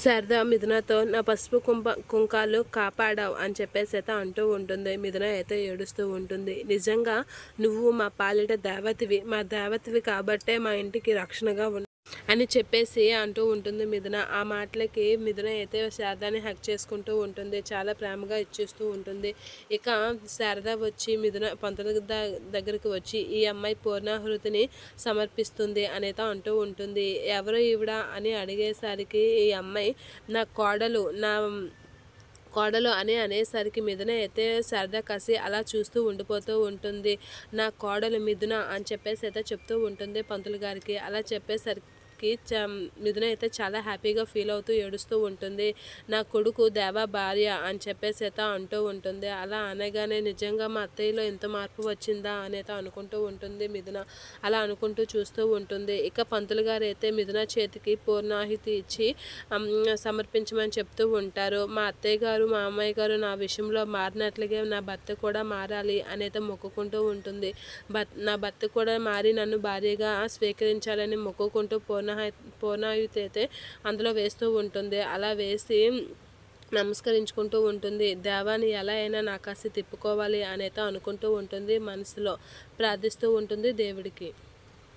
శారదా మిథునతో నా పసుపు కుంభ కుంకాలు కాపాడావు అని చెప్పేసి అయితే అంటూ ఉంటుంది. మిథున అయితే ఏడుస్తూ ఉంటుంది. నిజంగా నువ్వు మా పాలిట దేవతివి మా దేవతవి కాబట్టే మా ఇంటికి రక్షణగా అని చెప్పేసి అంటూ ఉంటుంది మిథున. ఆ మాటలకి మిథున అయితే శారదాని హక్ చేసుకుంటూ ఉంటుంది. చాలా ప్రేమగా ఇచ్చేస్తూ ఉంటుంది. ఇక శారద వచ్చి మిథున పంతుల ద- దగ్గరికి వచ్చి ఈ అమ్మాయి పూర్ణాహృతిని సమర్పిస్తుంది అనేది అంటూ ఉంటుంది. ఎవరు ఈవిడ అని అడిగేసరికి ఈ అమ్మాయి నా కోడలు నా కోడలు అని అనేసరికి మిథున అయితే సరదా కసి అలా చూస్తూ ఉండిపోతూ ఉంటుంది. నా కోడలు మిథున అని చెప్పేసి అయితే చెప్తూ ఉంటుంది పంతులు గారికి. అలా చెప్పేసరికి చ మిథున అయితే చాలా హ్యాపీగా ఫీల్ అవుతూ ఏడుస్తూ ఉంటుంది. నా కొడుకు దేవా భార్య అని చెప్పేసి అయితే అంటూ ఉంటుంది. అలా అనగానే నిజంగా మా అత్తయ్యలో ఎంత మార్పు వచ్చిందా అని అయితే అనుకుంటూ ఉంటుంది మిథున. అలా అనుకుంటూ చూస్తూ ఉంటుంది. ఇక పంతులు గారు అయితే మిథున చేతికి పూర్ణాహితి ఇచ్చి సమర్పించమని చెప్తూ ఉంటారు. మా అత్తయ్య గారు మా అమ్మాయి గారు నా విషయంలో మారినట్లుగా నా భర్త కూడా మారాలి అనేది మొక్కుకుంటూ ఉంటుంది. భర్త నా భర్త కూడా మారి నన్ను భార్యగా స్వీకరించాలని మొక్కుకుంటూ పూర్ణ పూర్ణాయుతి అయితే అందులో వేస్తూ ఉంటుంది. అలా వేసి నమస్కరించుకుంటూ ఉంటుంది. దేవాన్ని ఎలా అయినా నా కాసి తిప్పుకోవాలి అనేది అనుకుంటూ ఉంటుంది. మనసులో ప్రార్థిస్తూ ఉంటుంది దేవుడికి.